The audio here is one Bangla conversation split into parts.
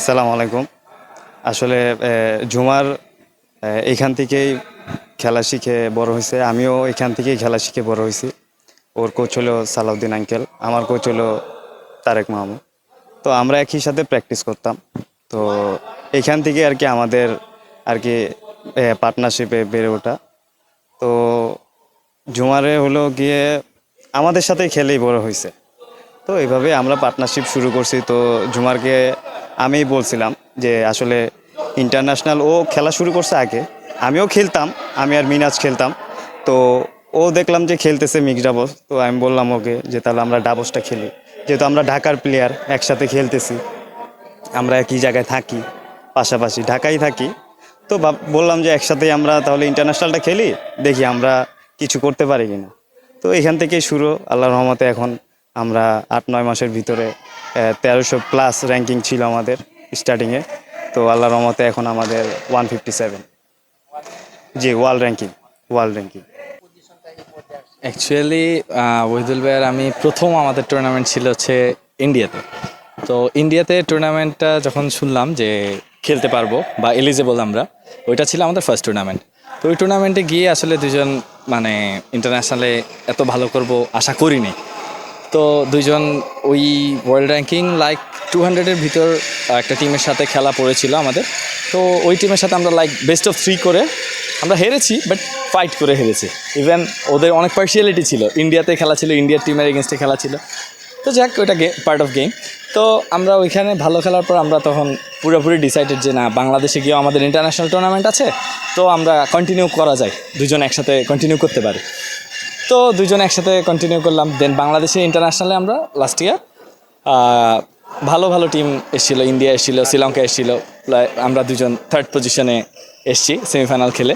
আসসালামু আলাইকুম। আসলে ঝুমার এখান থেকেই খেলা শিখে বড় হয়েছে। আমিও এখান থেকেই খেলা শিখে বড় হয়েছি। ওর কোচ হলো সালাউদ্দিন আঙ্কেল, আমার কোচ হলো তারেক মাহমুদ। তো আমরা একই সাথে প্র্যাকটিস করতাম। তো এখান থেকে আর কি আমাদের আর কি পার্টনারশিপে বেড়ে ওঠা। তো ঝুমারে হলো গিয়ে আমাদের সাথেই খেলেই বড় হয়েছে। তো এইভাবে আমরা পার্টনারশিপ শুরু করছি। তো ঝুমারকে আমি বলছিলাম যে আসলে ইন্টারন্যাশনাল ও খেলা শুরু করছে আগে। আমিও খেলতাম, আমি আর মিনাজ খেলতাম। তো ও দেখলাম যে খেলতেছে মিক্স ডাবস তো আমি বললাম ওকে যে তাহলে আমরা ডাবসটা খেলি। যেহেতু আমরা ঢাকার প্লেয়ার একসাথে খেলতেছি। আমরা একই জায়গায় থাকি, পাশাপাশি ঢাকাই থাকি। তো বললাম যে একসাথে আমরা তাহলে ইন্টারন্যাশনালটা খেলি, দেখি আমরা কিছু করতে পারি কিনা। তো এখান থেকেই শুরু। আল্লাহ রহমতে এখন আমরা আট, নয় মাসের ভিতরে তেরোশো প্লাস র্যাঙ্কিং ছিল আমাদের স্টার্টিংয়ে তো আল্লাহ রহমতে এখন আমাদের ওয়ান ফিফটি সেভেন জি world ranking world ranking actually Ohidul ভাইয়ের আমি প্রথম আমাদের টুর্নামেন্ট ছিল হচ্ছে ইন্ডিয়াতে তো ইন্ডিয়াতে টুর্নামেন্টটা যখন শুনলাম যে খেলতে পারব বা এলিজেবল আমরা, ওইটা ছিল আমাদের ফার্স্ট টুর্নামেন্ট তো ওই টুর্নামেন্টে গিয়ে আসলে দুজন মানে ইন্টারন্যাশনালে এত ভালো করব আশা করিনি। তো দুইজন ওই ওয়ার্ল্ড র্যাঙ্কিং লাইক টু হান্ড্রেডের ভিতর একটা টিমের সাথে খেলা পড়েছিল আমাদের। তো ওই টিমের সাথে আমরা লাইক বেস্ট অফ থ্রি করে আমরা হেরেছি বাট ফাইট করে হেরেছি। ইভেন ওদের অনেক পার্সিয়ালিটি ছিল। ইন্ডিয়াতে খেলা ছিল ইন্ডিয়ার টিমের এগেনস্টে খেলা ছিল। তো যাক ওটা পার্ট অফ গেম তো আমরা ওইখানে ভালো খেলার পর আমরা তখন পুরোপুরি ডিসাইডেড যে না, বাংলাদেশে গিয়েও আমাদের ইন্টারন্যাশনাল টুর্নামেন্ট আছে, তো আমরা কন্টিনিউ করা যায়। দুজন একসাথে কন্টিনিউ করতে পারি। তো দুজন একসাথে কন্টিনিউ করলাম। দেন বাংলাদেশে ইন্টারন্যাশনালে আমরা লাস্ট ইয়ার ভালো ভালো টিম এসেছিল ইন্ডিয়া এসেছিল শ্রীলঙ্কা এসেছিল আমরা দুজন থার্ড পজিশনে এসেছি সেমিফাইনাল খেলে।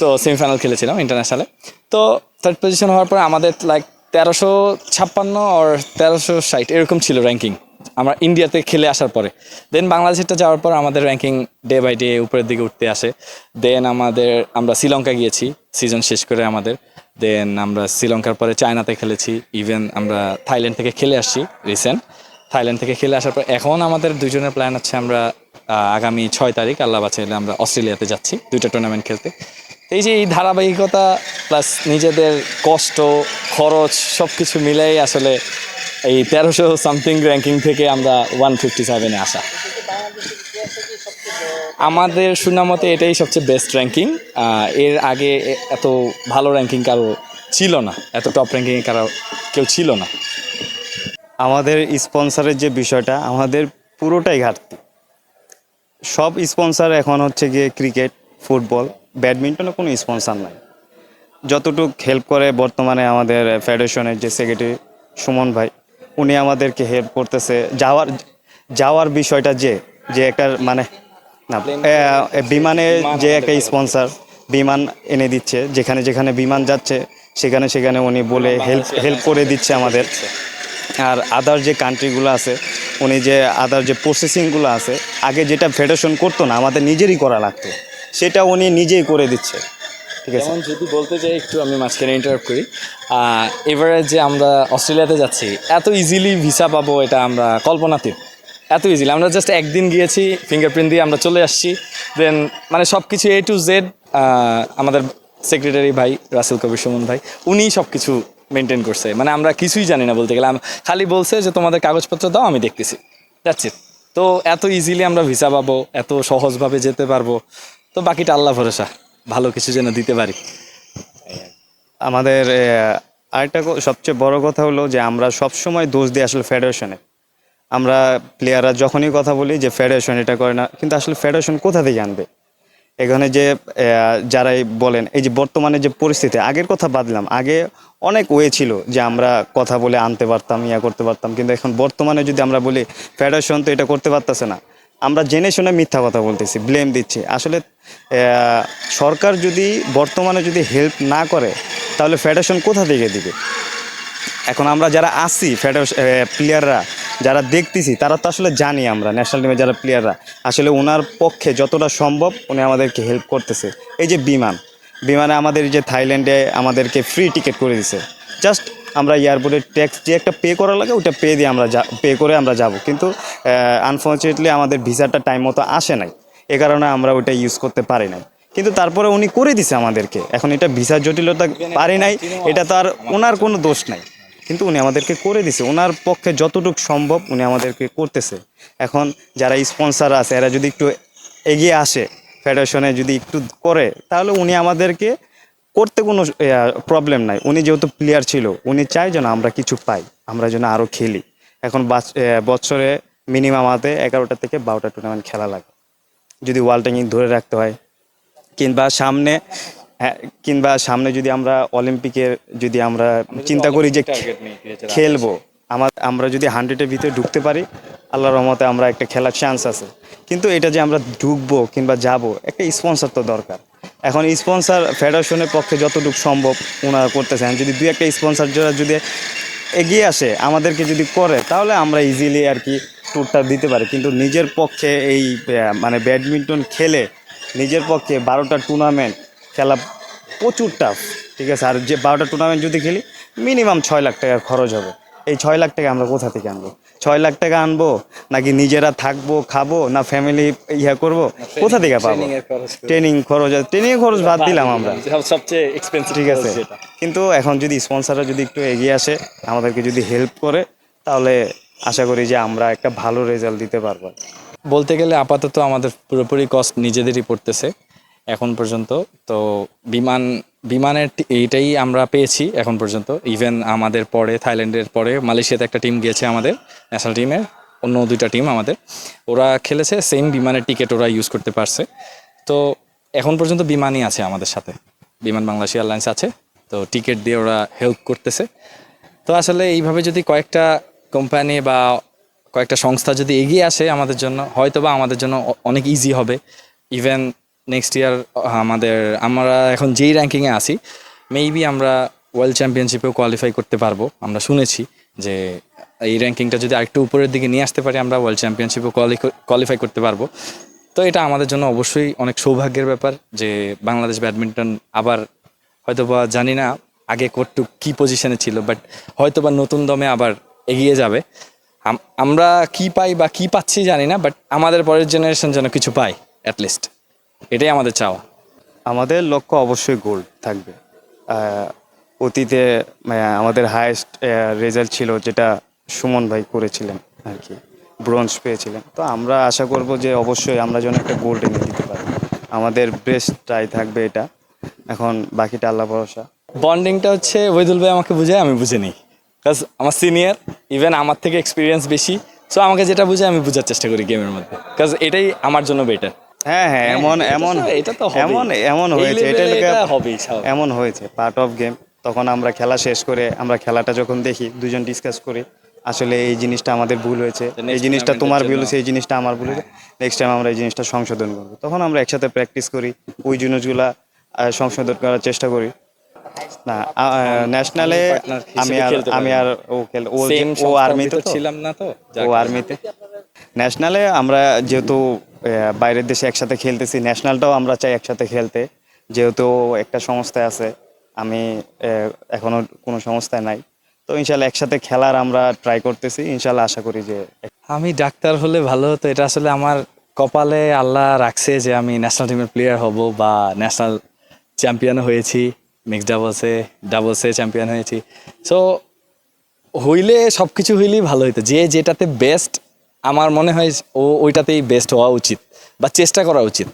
তো সেমিফাইনাল খেলেছিলাম ইন্টারন্যাশনালে তো থার্ড পজিশন হওয়ার পর আমাদের লাইক তেরোশো ছাপ্পান্ন আর তেরোশো ষাট এরকম ছিল র্যাঙ্কিং আমরা ইন্ডিয়াতে খেলে আসার পরে। দেন বাংলাদেশেরটা যাওয়ার পর আমাদের র্যাঙ্কিং ডে বাই ডে উপরের দিকে উঠতে আসে। দেন আমাদের, আমরা শ্রীলঙ্কা গিয়েছি সিজন শেষ করে আমাদের। দেন আমরা শ্রীলঙ্কার পরে চায়নাতে খেলেছি ইভেন আমরা থাইল্যান্ড থেকে খেলে আসছি রিসেন্ট থাইল্যান্ড থেকে খেলে আসার পর, এখন আমাদের দুজনের প্ল্যান হচ্ছে আমরা আগামী ছয় তারিখ, আল্লাহ বাঁচাইলে আমরা অস্ট্রেলিয়াতে যাচ্ছি, দুইটা টুর্নামেন্ট খেলতে। এই যে এই ধারাবাহিকতা প্লাস নিজেদের কষ্ট, খরচ সব কিছু মিলেই আসলে এই তেরোশো সামথিং র্যাঙ্কিং থেকে আমরা ওয়ান ফিফটি সেভেনে আসা। আমাদের সুনামতে এটাই সবচেয়ে বেস্ট র্যাঙ্কিং এর আগে এত ভালো র্যাঙ্কিং কারও ছিল না, এত টপ র্যাঙ্কিং কারও, কেউ ছিল না। আমাদের স্পন্সরের যে বিষয়টা, আমাদের পুরোটাই ঘাটতি। সব স্পন্সর এখন হচ্ছে গিয়ে ক্রিকেট ফুটবল ব্যাডমিন্টনে কোনো স্পন্সর নাই। যতটুকু হেল্প করে বর্তমানে আমাদের ফেডারেশনের যে সেক্রেটারি সুমন ভাই উনি আমাদেরকে হেল্প করতেছে। যাওয়ার যাওয়ার বিষয়টা যে যে একটা মানে না বিমানে যে একটা স্পন্সর বিমান এনে দিচ্ছে যেখানে যেখানে বিমান যাচ্ছে সেখানে সেখানে উনি বলে হেল্প হেল্প করে দিচ্ছে আমাদের। আর আদার যে কান্ট্রিগুলো আছে উনি যে আদার যে প্রসেসিংগুলো আছে আগে যেটা ফেডারেশন করতো না আমাদের নিজেরই করা লাগতো। সেটা উনি নিজেই করে দিচ্ছে। ঠিক আছে। যেমন যদি বলতে যাই, একটু আমি মাঝখানে ইন্টারাপ্ট করি। এবারে যে আমরা অস্ট্রেলিয়াতে যাচ্ছি, এত ইজিলি ভিসা পাবো এটা আমরা কল্পনাতীত। এত ইজিলি আমরা জাস্ট একদিন গিয়েছি ফিঙ্গারপ্রিন্ট দিয়ে আমরা চলে আসছি। দেন মানে সব কিছু এ টু জেড আমাদের সেক্রেটারি ভাই রাসেল কবির সুমন ভাই, উনি সব কিছু মেনটেন করছে। মানে আমরা কিছুই জানি না বলতে গেলে। খালি বলছে যে, তোমাদের কাগজপত্র দাও, আমি দেখতেছি। যাচ্ছি তো এত ইজিলি আমরা ভিসা পাবো, এত সহজভাবে যেতে পারব। তো বাকিটা আল্লাহ ভরসা। ভালো কিছু যেন দিতে পারি। আমাদের আরেকটা সবচেয়ে বড় কথা হলো যে আমরা সব সময় দোষ দিই আসলে ফেডারেশনে আমরা প্লেয়াররা যখনই কথা বলি যে ফেডারেশন এটা করে না, কিন্তু আসলে ফেডারেশন কোথা থেকে আনবে? এখানে যে যারাই বলেন, এই যে বর্তমানে যে পরিস্থিতি, আগের কথা বাদলাম আগে অনেক ওয়ে ছিল যে আমরা কথা বলে আনতে পারতাম, ইয়া করতে পারতাম, কিন্তু এখন বর্তমানে যদি আমরা বলি ফেডারেশন তো এটা করতে পারতেছে না। আমরা জেনে শুনে মিথ্যা কথা বলতেছি ব্লেম দিচ্ছি। আসলে সরকার যদি বর্তমানে যদি হেল্প না করে, তাহলে ফেডারেশন কোথা থেকে দিবে? এখন আমরা যারা আসি ফেডারেশন প্লেয়াররা যারা দেখতেছি, তারা তো আসলে জানি আমরা ন্যাশনাল টিমের যারা প্লেয়াররা আসলে ওনার পক্ষে যতটা সম্ভব উনি আমাদেরকে হেল্প করতেছে। এই যে বিমান, বিমানে আমাদের যে থাইল্যান্ডে আমাদেরকে ফ্রি টিকিট করে দিছে। জাস্ট আমরা এয়ারপোর্টে ট্যাক্স যে একটা পে করা লাগে ওটা পে দিয়ে আমরা কিন্তু পে করে আমরা যাব। কিন্তু আনফর্চুনেটলি আমাদের ভিসাটা টাইম মতো আসে নাই। এ কারণে আমরা ওটা ইউজ করতে পারি নাই। কিন্তু তারপরে উনি করে দিছে আমাদেরকে। এখন এটা ভিসার জটিলতা পারি নাই, এটা তো আর ওনার কোনো দোষ নাই। কিন্তু উনি আমাদেরকে করে দিছে। ওনার পক্ষে যতটুকু সম্ভব উনি আমাদেরকে করতেছে। এখন যারা স্পন্সার আছে, এরা যদি একটু এগিয়ে আসে ফেডারেশনে যদি একটু করে, তাহলে উনি আমাদেরকে করতে কোনো প্রবলেম নাই। উনি যেহেতু প্লেয়ার ছিল উনি চায় যেন আমরা কিছু পাই আমরা যেন আরও খেলি। এখন বছরে মিনিমাম হাতে এগারোটা থেকে বারোটা টুর্নামেন্ট খেলা লাগে। যদি ওয়ার্ল্ড র্যাঙ্কিং ধরে রাখতে হয় কিংবা সামনে হ্যাঁ, কিংবা সামনে যদি আমরা অলিম্পিকের যদি আমরা চিন্তা করি যে খেলব আমার আমরা যদি হান্ড্রেডের ভিতরে ঢুকতে পারি আল্লাহর রহমতে আমরা একটা খেলার চান্স আছে। কিন্তু এটা যে আমরা ঢুকবো কিংবা যাব একটা স্পন্সর তো দরকার। এখন স্পন্সর ফেডারেশনের পক্ষে যতটুকু সম্ভব ওনারা করতেছেন। যদি দুই একটা স্পন্সর যারা যদি এগিয়ে আসে, আমাদেরকে যদি করে, তাহলে আমরা ইজিলি আর কি ট্যুরটা দিতে পারি। কিন্তু নিজের পক্ষে এই মানে ব্যাডমিন্টন খেলে নিজের পক্ষে বারোটা টুর্নামেন্ট খেলা প্রচুর টাফ ঠিক আছে? আর যে বারোটা টুর্নামেন্ট যদি খেলি মিনিমাম ছয় লাখ টাকা খরচ হবে। এই ছয় লাখ টাকা আমরা কোথা থেকে আনব? ছয় লাখ টাকা আনব নাকি নিজেরা থাকব খাব না ফ্যামিলি ইয়া করব? কোথা থেকে পাবো? ট্রেনিং খরচ ট্রেনিং খরচ বাদ দিলাম আমরা। সবচেয়ে এক্সপেন্সিভ ঠিক আছে। কিন্তু এখন যদি স্পন্সররা যদি একটু এগিয়ে আসে আমাদেরকে যদি হেল্প করে তাহলে আশা করি যে আমরা একটা ভালো রেজাল্ট দিতে পারব। বলতে গেলে আপাতত আমাদের পুরোপুরি কস্ট নিজেদেরই পড়তেছে। এখন পর্যন্ত। তো বিমান, বিমানের এইটাই আমরা পেয়েছি এখন পর্যন্ত। ইভেন আমাদের পরে, থাইল্যান্ডের পরে, মালয়েশিয়াতে একটা টিম গিয়েছে আমাদের ন্যাশনাল টিমের অন্য দুইটা টিম আমাদের। ওরা খেলেছে সেম বিমানের টিকিট ওরা ইউজ করতে পারছে। তো এখন পর্যন্ত বিমানই আছে আমাদের সাথে। বিমান বাংলাদেশ এয়ারলাইন্স আছে, তো টিকিট দিয়ে ওরা হেল্প করতেছে। তো আসলে এইভাবে যদি কয়েকটা কোম্পানি বা কয়েকটা সংস্থা যদি এগিয়ে আসে আমাদের জন্য হয়তো বা আমাদের জন্য অনেক ইজি হবে। ইভেন নেক্সট ইয়ার আমাদের, আমরা এখন যেই র্যাঙ্কিংয়ে আছি মেবি আমরা ওয়ার্ল্ড চ্যাম্পিয়নশিপেও কোয়ালিফাই করতে পারব। আমরা শুনেছি যে এই র্যাঙ্কিংটা যদি আরেকটু উপরের দিকে নিয়ে আসতে পারি, আমরা ওয়ার্ল্ড চ্যাম্পিয়নশিপেও কোয়ালিফাই করতে পারব। তো এটা আমাদের জন্য অবশ্যই অনেক সৌভাগ্যের ব্যাপার যে বাংলাদেশ ব্যাডমিন্টন আবার হয়তোবা জানি না আগে কটুক কি পজিশনে ছিল বাট হয়তোবা নতুন দমে আবার এগিয়ে যাবে। আমরা কি পাই বা কি পাচ্ছি জানি না বাট আমাদের পরের জেনারেশন যেন কিছু পাই অ্যাটলিস্ট এটাই আমাদের চাওয়া। আমাদের লক্ষ্য অবশ্যই গোল্ড থাকবে। অতীতে আমাদের হায়েস্ট রেজাল্ট ছিল যেটা সুমন ভাই করেছিলেন আর কি ব্রোঞ্জ পেয়েছিলেন। তো আমরা আশা করব যে অবশ্যই আমরা যেন একটা গোল্ড এনে দিতে পারি। আমাদের বেস্ট ট্রাই থাকবে এটা। এখন বাকিটা আল্লাহ ভরসা। বন্ডিংটা হচ্ছে ওয়েদুল ভাই আমাকে বুঝায় আমি বুঝে নিই। কাজ আমার সিনিয়র ইভেন আমার থেকে এক্সপিরিয়েন্স বেশি। সো আমাকে যেটা বুঝে আমি বোঝার চেষ্টা করি গেমের মধ্যে। কাজ এটাই আমার জন্য বেটার হ্যাঁ হ্যাঁ এমন এমন এটা তো এমন এমন হয়েছে এটা হবেই, এমন হয়েছে পার্ট অফ গেম তখন আমরা খেলা শেষ করে আমরা খেলাটা যখন দেখি দুজন ডিসকাস করি আসলে এই জিনিসটা আমাদের ভুল হয়েছে এই জিনিসটা তোমার ভুল হয়েছে এই জিনিসটা আমার ভুল হয়েছে নেক্সট টাইম আমরা এই জিনিসটা সংশোধন করব। তখন আমরা একসাথে প্র্যাকটিস করি ওই জিনিসগুলা সংশোধন করার চেষ্টা করি। না ন্যাশনালে আমি আর আমি আর ও খেল ও আর্মিতে তো? ছিলাম না তো ও আর্মিতে ন্যাশনালে আমরা যেহেতু বাইরের দেশে একসাথে খেলতেছি, ন্যাশনালটাও আমরা চাই একসাথে খেলতে। যেহেতু একটা সংস্থায় আছে, আমি এখনও কোনো সংস্থায় নাই। তো ইনশাল্লাহ একসাথে খেলার আমরা ট্রাই করতেছি, ইনশাল্লাহ আশা করি যে আমি ডাক্তার হলে ভালো হতো। এটা আসলে আমার কপালে আল্লাহ রাখছে যে আমি ন্যাশনাল টিমের প্লেয়ার হব বা ন্যাশনাল চ্যাম্পিয়ন হয়েছি। মিক্স ডাবলসে ডাবলসে চ্যাম্পিয়ন হয়েছি। সো হইলে সব কিছু হইলেই ভালো হইতো। যে যেটাতে বেস্ট আমার মনে হয় ও ওইটাতেই বেস্ট হওয়া উচিত বা চেষ্টা করা উচিত।